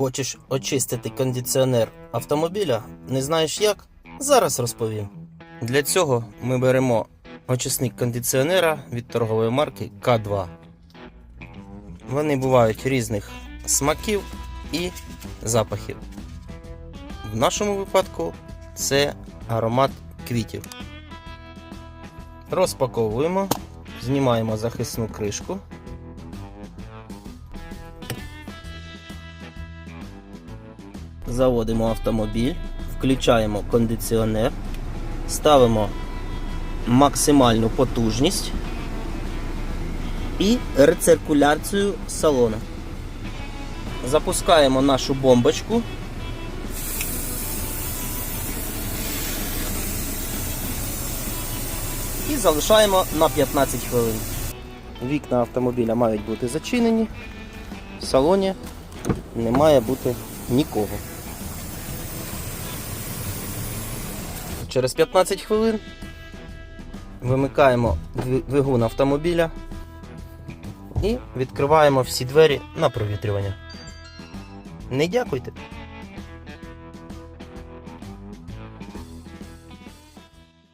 Хочеш очистити кондиціонер автомобіля? Не знаєш як? Зараз розповім. Для цього ми беремо очисник кондиціонера від торгової марки К2. Вони бувають різних смаків і запахів. В нашому випадку це аромат квітів. Розпаковуємо, знімаємо захисну кришку. Заводимо автомобіль, включаємо кондиціонер, ставимо максимальну потужність і рециркуляцію салону. Запускаємо нашу бомбочку. І залишаємо на 15 хвилин. Вікна автомобіля мають бути зачинені. В салоні не має бути нікого. Через 15 хвилин вимикаємо двигун автомобіля і відкриваємо всі двері на провітрювання. Не дякуйте.